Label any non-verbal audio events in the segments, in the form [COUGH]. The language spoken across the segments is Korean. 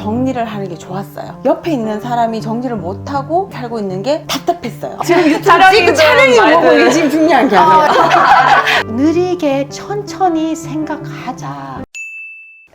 정리를 하는 게 좋았어요. 옆에 있는 사람이 정리를 못하고 살고 있는 게 답답했어요. 지금 유튜브 찍고 촬영이 뭐고 이게 지금 중요한 게 아니에요. [LAUGHS] 느리게 천천히 생각하자.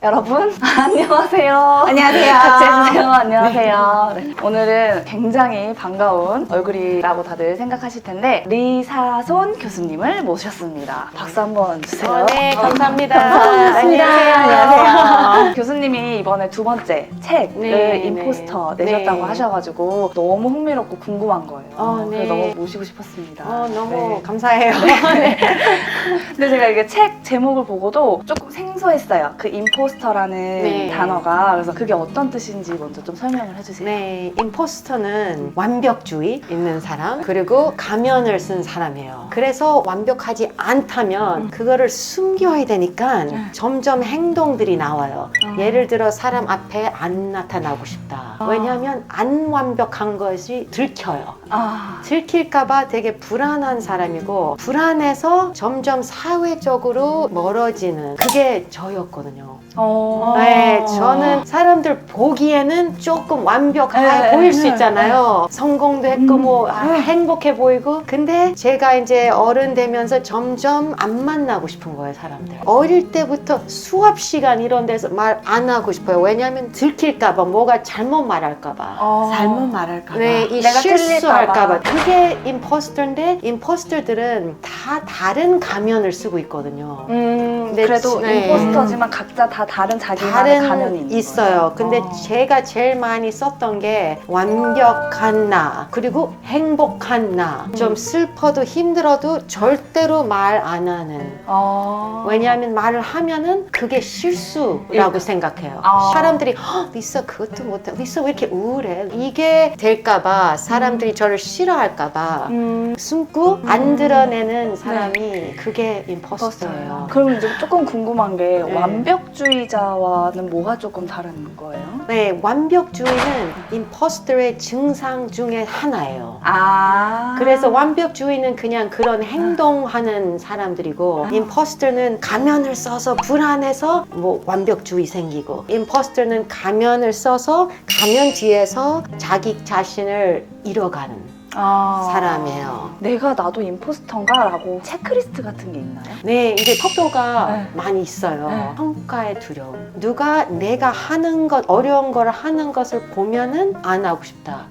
여러분 [LAUGHS] 안녕하세요. 안녕하세요. 같이 해주세요. 안녕하세요. 네. 오늘은 굉장히 반가운 얼굴이라고 다들 생각하실 텐데 리사손 교수님을 모셨습니다. 박수 한번 주세요. 어, 네, 감사합니다. 반갑습니다. 안녕하세요. 교수님이 이번에 두 번째 책을 네, 임포스터 네. 내셨다고 네. 하셔가지고 너무 흥미롭고 궁금한 거예요. 어, 네. 너무 모시고 싶었습니다. 어, 너무 네. 감사해요. [LAUGHS] 근데 제가 이게 책 제목을 보고도 조금 생소했어요. 그 임포스터 라는 네. 단어가. 그래서 그게 어떤 뜻인지 먼저 좀 설명을 해주세요. 네, 임포스터는 완벽주의 있는 사람, 그리고 가면을 쓴 사람이에요. 그래서 완벽하지 않다면 그거를 숨겨야 되니까 네. 점점 행동들이 나와요. 어. 예를 들어 사람 앞에 안 나타나고 싶다. 아. 왜냐하면 안 완벽한 것이 들켜요. 아, 들킬까봐 되게 불안한 사람이고 불안해서 점점 사회적으로 멀어지는 그게 저였거든요. 어. 네, 저는 사람들 보기에는 조금 완벽해 네, 보일 수 네, 있잖아요. 성공도 했고 음, 뭐 아, 네. 행복해 보이고. 근데 제가 이제 어른 되면서 점점 안 만나고 싶은 거예요, 사람들. 어릴 때부터 수업 시간 이런 데서 말 안 하고 싶어요. 왜냐하면 들킬까봐 뭐가 잘못 말할까봐. 어. 잘못 말할까 봐. 네, 이 내가 실수할까봐. 틀릴까봐. 그게 임포스터인데 임포스터들은 다 다른 가면을 쓰고 있거든요. 음, 네, 그래도 네. 임포스터지만 각자 다 다른 자기만의 가면이 다른 있는 있어요. 거예요. 근데 어. 제가 제일 많이 썼던 게 완벽한 나 그리고 행복한 나. 음. 좀 슬퍼도 힘들어 도 절대로 말 안 하는. 어. 왜냐하면 말을 하면은 그게 실수라고 생각해요. 아. 사람들이 "헉, 리사 그것도 못해. 리사 왜 이렇게 우울해? 이게 될까봐 사람들이 저를 싫어할까봐 음. 숨고 안 드러내는 사람이 그게 임포스터예요. 임포스터예요. 그럼 이제 조금 궁금한 게 네. 완벽주의자와는 뭐가 조금 다른 거예요? 네, 완벽주의는 임포스터의 증상 중에 하나예요. 아. 그래서 완벽주의는 그냥 그런 행동하는 사람들이고 아. 임포스터는 가면을 써서 불안해서 뭐 완벽주의 생기고 임포스터는 가면을 써서 가면 뒤에서 자기 자신을 잃어가는 아. 사람이에요. 내가 나도 임포스터인가라고 체크리스트 같은 게 있나요? 네, 이게 턱표가 네. 많이 있어요. 네. 평가의 두려움. 누가 내가 하는 것, 어려운 걸 하는 것을 보면은 안 하고 싶다.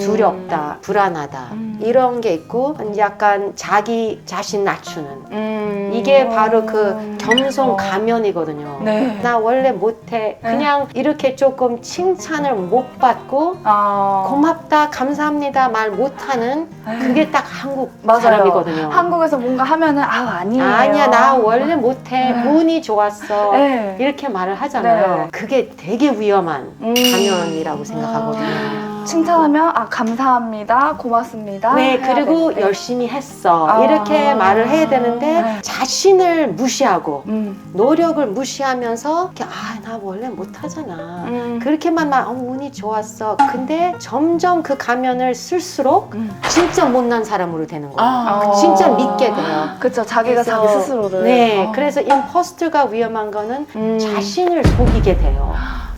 두렵다, 불안하다. 음. 이런 게 있고, 약간 자기 자신 낮추는. 음. 이게 바로 그 겸손 어. 가면이거든요. 네. 나 원래 못해. 네. 그냥 이렇게 조금 칭찬을 못 받고, 아. 고맙다, 감사합니다 말 못하 는 에이. 그게 딱 한국 맞아요. 사람이거든요. 한국에서 뭔가 하면은 아 아니에요. 아니야, 나 원래 못해. 네. 운이 좋았어. 네. 이렇게 말을 하잖아요. 네. 그게 되게 위험한 음. 가면이라고 생각하거든요. 아. 칭찬하면 아 감사합니다, 고맙습니다. 네, 해야 그리고 되는데. 열심히 했어. 아. 이렇게 말을 해야 되는데 네. 자신을 무시하고 음. 노력을 무시하면서 이렇게 아, 나 원래 못하잖아. 음. 그렇게만 말, 어, 운이 좋았어. 근데 점점 그 가면을 쓸수록 음. 진짜 못난 사람으로 되는 거예요. 아, 어. 진짜 믿게 돼요. 그쵸, 자기가 그래서- 자기 스스로를. 네, 어. 그래서 임포스터가 위험한 거는 음. 자신을 속이게 돼요.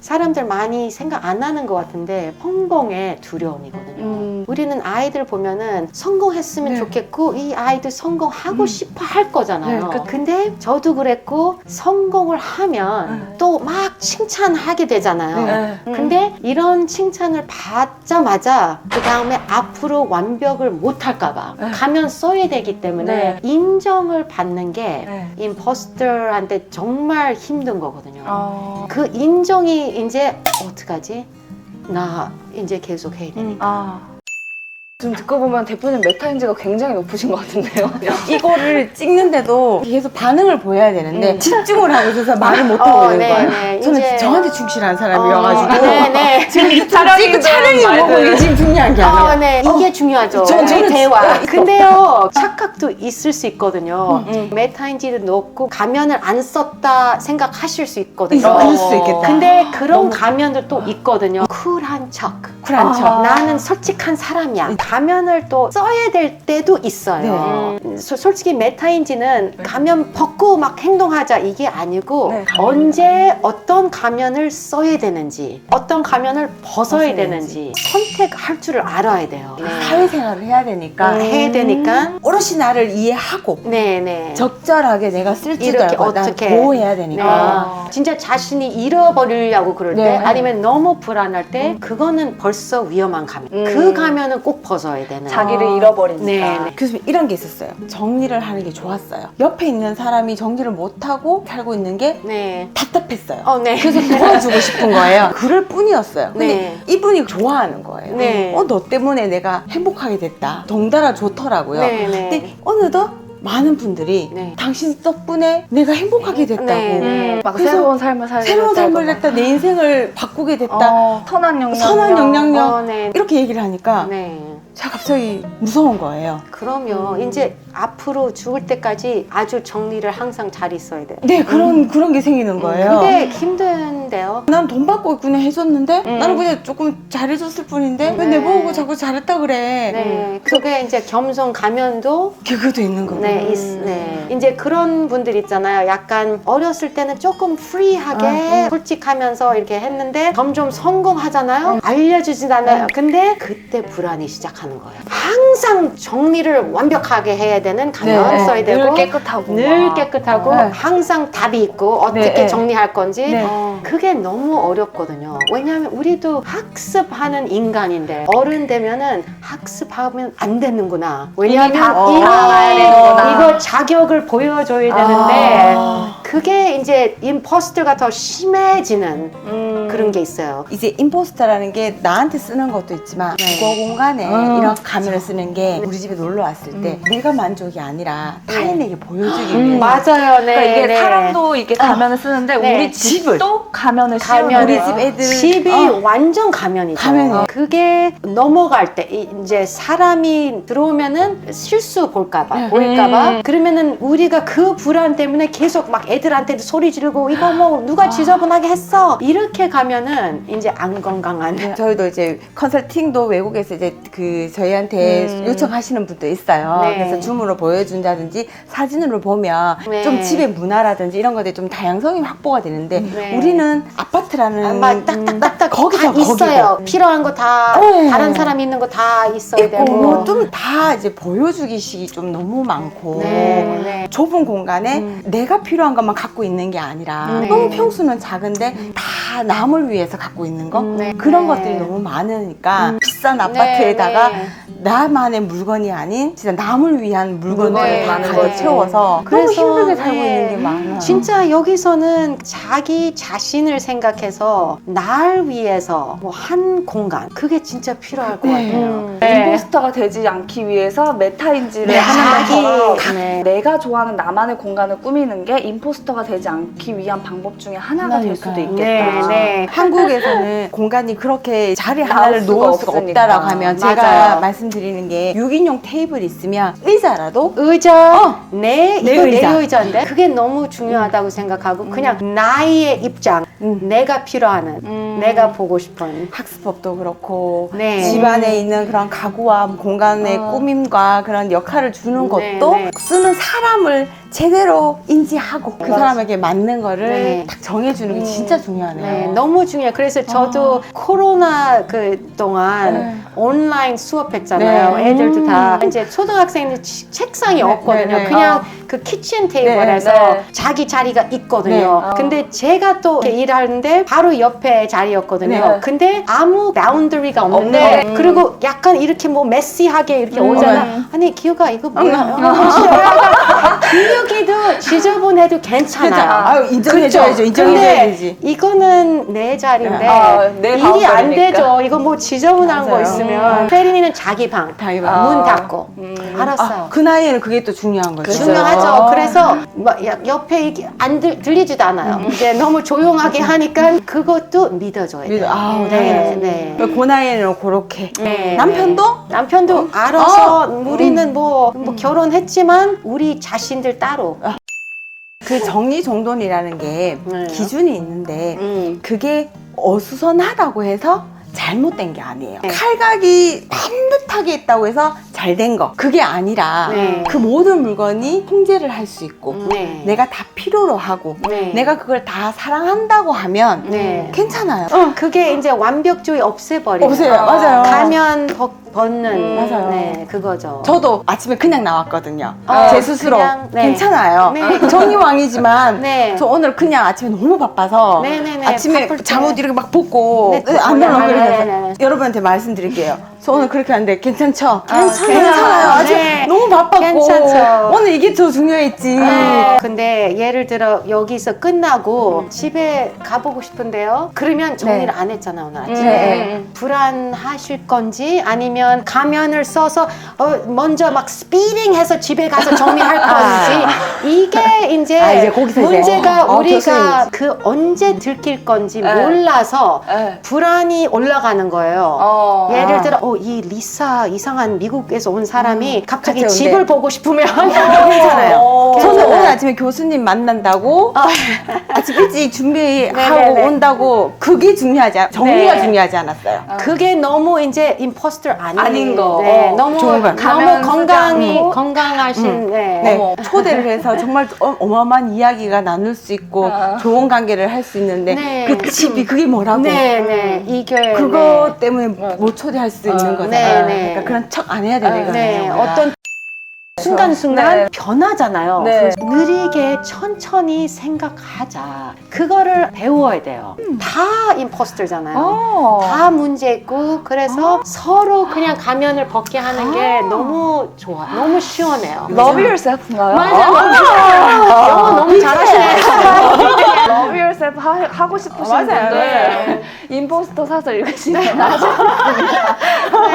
사람들 많이 생각 안 하는 것 같은데 성공의 두려움이거든요. 음. 우리는 아이들 보면은 성공했으면 네. 좋겠고 이 아이들 성공하고 음. 싶어 할 거잖아요. 네, 그- 근데 저도 그랬고 성공을 하면 네. 또막 칭찬하게 되잖아요. 네. 음. 근데 이런 칭찬을 받자마자 그 다음에 앞으로 완벽을 못 할까봐 네. 가면 써야 되기 때문에 네. 인정을 받는 게 네. 임포스터한테 정말 힘든 거거든요. 어. 그 인정이 이제 어떡하지? 나 이제 계속 해야 되니까. 아. 지금 듣고 보면 대표님 메타인지가 굉장히 높으신 것 같은데요. [LAUGHS] 이거를 찍는데도 계속 반응을 보여야 되는데 음. 집중을 하고 있어서 말을 못 하고 어, 있는 네, 거예요. 네. 저는 이제- 저한테 충실한 사람이어가지고 어, 네, 네. [LAUGHS] 지금 유튜브 촬영이 찍고 좀 촬영이 뭐고. 이게 지금 중요한 게 어, 아니에요. 네. 이게 중요하죠. 저- 저는 대화. [LAUGHS] 근데요, 착각도 있을 수 있거든요. 음. 메타인지도 높고 가면을 안 썼다 생각하실 수 있거든요. 있어, 그럴 수 있겠다. 근데 그런 너무- 가면도 또 있거든요. 쿨한 척. 쿨한척. 아. 나는 솔직한 사람이야. 가면을 또 써야 될 때도 있어요. 음, 소- 솔직히 메타인지는 가면 벗고 막 행동하자 이게 아니고 네. 언제 어떤 가면을 써야 되는지, 어떤 가면을 벗어야 벗어야 되는지 선택할 줄을 알아야 돼요. 네. 사회생활을 해야 되니까 음, 해야 되니까. 오롯이 나를 이해하고 네, 네. 적절하게 내가 쓸 줄도 이렇게 알고 난 어떻게- 보호해야 네. 되니까 진짜 자신이 잃어버리려고 그럴 때 네. 아니면 너무 불안할 때 그거는 벌써 위험한 가면 음. 그 가면은 꼭 벗어야 되는 자기를 아. 잃어버리니까. 네, 네. 그래서 이런 게 있었어요 정리를 하는 게 좋았어요 옆에 있는 사람이 정리를 못 하고 살고 있는 게 네. 답답했어요 어, 네. 그래서 도와주고 싶은 거예요 [LAUGHS] 그럴 뿐이었어요 근데 네. 이분이 좋아하는 거예요 네. 어 너 때문에 내가 행복하게 됐다 덩달아 좋더라고요 네, 네. 근데 어느덧 많은 분들이 네. 당신 덕분에 내가 행복하게 됐다고 네, 네. 음, 막 그래서 새로운 삶을 살게 새로운 삶을 했다 내 인생을 바꾸게 막. 됐다 어, 선한 영향력. 선한 영향력 어, 네. 이렇게 얘기를 하니까 네. 제가 갑자기 무서운 거예요 그러면 음. 이제 앞으로 죽을 때까지 아주 정리를 항상 잘 있어야 돼. 네 그런 그런 게 생기는 거예요 그게 힘든 데요. 난 돈 받고 그냥 해줬는데 음. 나는 그냥 조금 잘해줬을 뿐인데 왜 네. 내 보고 자꾸 잘했다 그래 네. 그게 이제 겸손 가면도 그것도 있는 거고 네, 있, 네. 이제 그런 분들 있잖아요. 약간 어렸을 때는 조금 프리하게 아, 솔직하면서 이렇게 했는데 점점 성공하잖아요. 알려주진 않아요. 근데 그때 불안이 시작하는 거예요. 항상 정리를 완벽하게 해야 되는 가면 네, 써야 되고 늘 깨끗하고. 늘 막. 깨끗하고 네. 항상 답이 있고 어떻게 네. 정리할 건지 네. 어. 그게 너무 어렵거든요. 왜냐하면 우리도 학습하는 인간인데 어른 되면은 학습하면 안 되는구나. 왜냐하면 다 이거 알아야 되는구나. 이거 자격을 보여줘야 되는데 아. 그게 이제 임포스터가 더 심해지는 음. 그런 게 있어요. 이제 임포스터라는 게 나한테 쓰는 것도 있지만 네. 주거 공간에 음. 이런 가면을 쓰는 게 우리 집에 놀러 왔을 때 내가 만족이 아니라 타인에게 보여주기 위해 음, 맞아요, 네. 그러니까 이게 네. 사람도 이게 가면을 쓰는데 네. 우리 집도 가면을 가면. 씌우는 우리. 집 애들 집이 어. 완전 가면이죠. 가면이에요. 그게 넘어갈 때 이- 이제 사람이 들어오면은 실수 볼까봐 네. 보일까봐 음. 그러면은 우리가 그 불안 때문에 계속 막 애 들한테도 소리 지르고 이거 뭐 누가 지저분하게 했어 이렇게 가면은 이제 안 건강한 네, 저희도 이제 컨설팅도 외국에서 이제 그 저희한테 음. 요청하시는 분도 있어요. 네. 그래서 줌으로 보여준다든지 사진으로 보면 네. 좀 집의 문화라든지 이런 것들이 좀 다양성이 확보가 되는데 네. 우리는 아파트라는 아마 딱딱딱딱 거기서 다 있어요. 필요한 거다 네. 다른 사람이 있는 거 다 있어야 있고 되고. 좀다 이제 보여주기식이 좀 너무 많고 네, 네. 좁은 공간에 음. 내가 필요한 것만 갖고 있는 게 아니라 음. 너무 네. 평수는 작은데 다 남을 위해서 갖고 있는 거 음. 네. 그런 네. 것들이 너무 많으니까 음. 비싼 아파트에다가 네, 네. 나만의 물건이 아닌 진짜 남을 위한 물건들을 네, 다 네. 가득 채워서 너무 그래서, 힘들게 살고 네. 있는 게 많아. 진짜 여기서는 자기 자신을 생각해서 날 위해서 뭐 한 공간 그게 진짜 필요할 것 네. 같아요. 음, 네. 임포스터가 되지 않기 위해서 메타인지를 네, 하는 자기. 것처럼 네. 내가 좋아하는 나만의 공간을 꾸미는 게 임포스터가 되지 않기 위한 방법 중에 하나가 될 수도 하나니까요. 있겠다. 네, 네. 한국에서는 공간이 그렇게 자리 하나를 수가 놓을 수가. 없다라고 하면 제가 맞아요. 말씀드리는 게 6인용 테이블 있으면 의자라도 의자 어, 내 내 이거 의자. 내 의자인데 그게 너무 중요하다고 생각하고 그냥 나의 입장 음. 내가 필요하는 음. 내가 보고 싶은 학습법도 그렇고 네. 집안에 있는 그런 가구와 공간의 어. 꾸밈과 그런 역할을 주는 네, 것도 네. 쓰는 사람을 제대로 인지하고 그 맞아. 사람에게 맞는 거를 네. 딱 정해주는 게 음. 진짜 중요하네요. 네, 너무 중요해요. 그래서 저도 코로나 그 동안 네. 온라인 수업했잖아요. 네. 애들도 다 음. 이제 초등학생들 치- 책상이 네, 없거든요. 네, 네. 그냥 어. 그 키친 테이블에서 네, 네. 자기 자리가 있거든요. 네. 어. 근데 제가 또 이렇게 일하는데 바로 옆에 자리였거든요. 네. 근데 아무 바운더리가 없는데 없네. 음. 그리고 약간 이렇게 뭐 메시하게 이렇게 음. 오잖아. 음. 아니 기우가 이거 뭐야? 음. 어, 기우기도 지저분해도 괜찮아요. 아유, 인정해줘야죠. 인정해줘야지. 근데 이거는 내 자리인데 아, 내 일이 안 바운더리니까. 되죠. 이거 뭐 지저분한 거 맞아요. 있으면 페린이는 자기 방, 자기 문 방. 아. 닫고 음. 알았어요. 아, 그 나이에는 그게 또 중요한 거죠. 그죠. 중요하죠. 그래서 막 야- 옆에 이게 안 들, 들리지도 않아요. 음. 이제 너무 조용하게 하니까 그것도 믿어줘야 돼요. 아우, 네, 당연하지. 네. 그 나이에는 그렇게. 네, 남편도? 네. 남편도 어? 알아서 어? 우리는 뭐, 뭐 결혼했지만 우리 자신 들 따로 그 정리정돈이라는 게 네. 기준이 있는데 음. 그게 어수선하다고 해서 잘못된 게 아니에요. 네. 칼각이 반듯하게 있다고 해서 잘 된 거. 그게 아니라 네. 그 모든 물건이 통제를 할 수 있고 네. 내가 다 필요로 하고 네. 내가 그걸 다 사랑한다고 하면 네. 괜찮아요. 그게 이제 완벽주의 없애버리는 없어요. 맞아요. 가면 벗, 벗는 음, 맞아요. 네, 그거죠. 저도 아침에 그냥 나왔거든요. 어, 제 스스로 그냥, 네. 괜찮아요. 네. [LAUGHS] 정의왕이지만 네. 저 오늘 그냥 아침에 너무 바빠서 네, 네, 네. 아침에. 잠옷 이렇게 막 벗고 네, 네, 안 네, 나오고 네, 그래서 네, 네. 여러분한테 말씀드릴게요. 저 오늘 그렇게 하는데 괜찮죠? 괜찮아요. 괜찮아요. 아침 네. 너무 바빴고 괜찮죠. 오늘 이게 더 중요했지. 네. 근데 예를 들어 여기서 음. 끝나고 집에 가보고 싶은데요. 그러면 정리를 네. 안 했잖아 오늘 아침에. 네. 불안하실 건지 아니면 가면을 써서 어, 먼저 막 스피딩해서 집에 가서 정리할 [LAUGHS] 건지 이게 이제, 아, 이제 거기서 이제. 문제가 어, 우리가 교수님. 그 언제 들킬 건지 네. 몰라서 네. 불안이 올라가는 거예요. 어. 예를 아. 들어 어, 이 리사 이상한 미국에서 온 사람이 갑자기 같이 집을 온대. 보고 싶으면 [LAUGHS] 괜찮아요. 어. 저는 괜찮아요. 오늘 아침에 교수님 만난다고 [LAUGHS] 아침 일찍 준비하고 네네네. 온다고 그게 중요하지 않, 정리가 네. 중요하지 않았어요. 그게 너무 이제 임포스터 아닌, 아닌 거. 네, 어, 너무 좋은 거. 너무 가면 건강이 쓰지 않고. 건강하신 네. 네, 어머. 초대를 해서 정말 어, 어마어마한 이야기가 나눌 수 있고 아. 좋은 관계를 할 수 있는데 네. 그 집이 그게 뭐라고? 네, 네, 이게 그거 때문에 네. 못 초대할 수 아, 있는 거잖아요. 네, 네. 그러니까 그런 척 안 해야 되는 아, 거예요. 네, 우리가. 어떤 순간순간 네. 변하잖아요. 네. 그래서 느리게 천천히 생각하자. 그거를 배워야 돼요. 다 임포스터잖아요. 어. 다 문제 있고 그래서 서로 그냥 가면을 벗게 하는 게 아. 너무 좋아. 너무 시원해요. Love yourself인가요? 맞아, 맞아. 영어 너무 잘하시네. [LAUGHS] Love yourself 하, 하고 싶으신 어, 맞아요, 분들 맞아요. 인포스터 사서 읽으시면 아주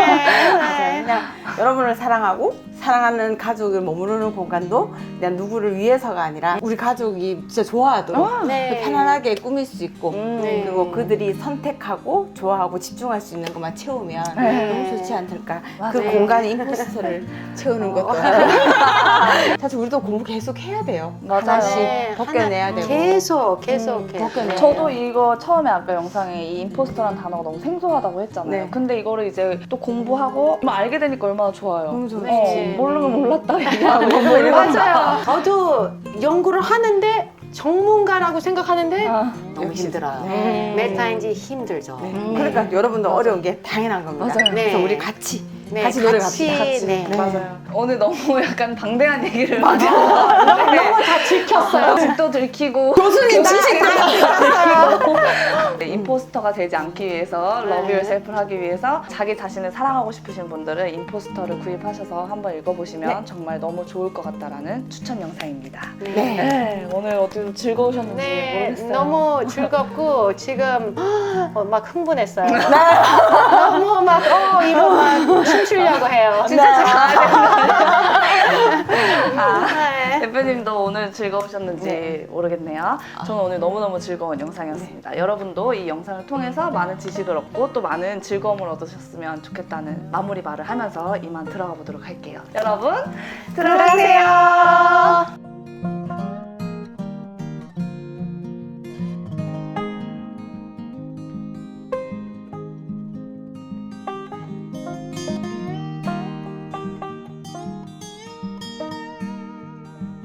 네. 그냥 여러분을 사랑하고 사랑하는 가족을 머무르는 공간도 그냥 누구를 위해서가 아니라 우리 가족이 진짜 좋아하도록 네. 편안하게 꾸밀 수 있고 음. 네. 그리고 그들이 선택하고 좋아하고 집중할 수 있는 것만 채우면 네. 너무 좋지 않을까 맞아요. 그 공간에 임포스터를 채우는 것도 [LAUGHS] 사실 우리도 공부 계속 해야 돼요 맞아요. 하나씩 네, 벗겨내야 하나- 되고 계속 계속 음, 계속. 벗겨내야 저도 이거 처음에 아까 영상에 이 임포스터라는 단어가 너무 생소하다고 했잖아요. 네. 근데 이거를 이제 또 공부하고 좀 알게 되니까 얼마나 좋아요. 너무 좋지. 네. 어, 모르면 몰랐다 얘기하고 뭐 이런 맞아요. 저도 연구를 하는데 전문가라고 생각하는데 아, 너무 힘들어요. 네. 메타인지 힘들죠. 네. 음. 그러니까 여러분도 어려운 게 당연한 겁니다 맞아요. 네. 그래서 우리 같이 네, 같이 노래 갑시다 같이, 네. 네. 맞아요. 오늘 너무 [LAUGHS] 약간 방대한 얘기를 너무 다 들켰어요. 집도 들키고 교수님 지식 다 [LAUGHS] 네, 임포스터가 되지 않기 위해서 네. 러브 유얼셀프를 하기 위해서 자기 자신을 사랑하고 싶으신 분들은 임포스터를 구입하셔서 한번 읽어보시면 네. 정말 너무 좋을 것 같다라는 추천 영상입니다. 네. 네, 오늘 어떻게 좀 즐거우셨는지 네, 모르겠어요. 너무 즐겁고 지금 [GASPS] 어, 막 흥분했어요. 네. [LAUGHS] 너무 막 어, 이거 막 춤추려고 해요. 진짜 네. 아, 네. 대표님도 오늘 즐거우셨는지 모르겠네요. 저는 오늘 너무너무 즐거운 영상이었습니다. 여러분도 이 영상을 통해서 많은 지식을 얻고 또 많은 즐거움을 얻으셨으면 좋겠다는 마무리 말을 하면서 이만 들어가 보도록 할게요. 여러분, 들어가세요.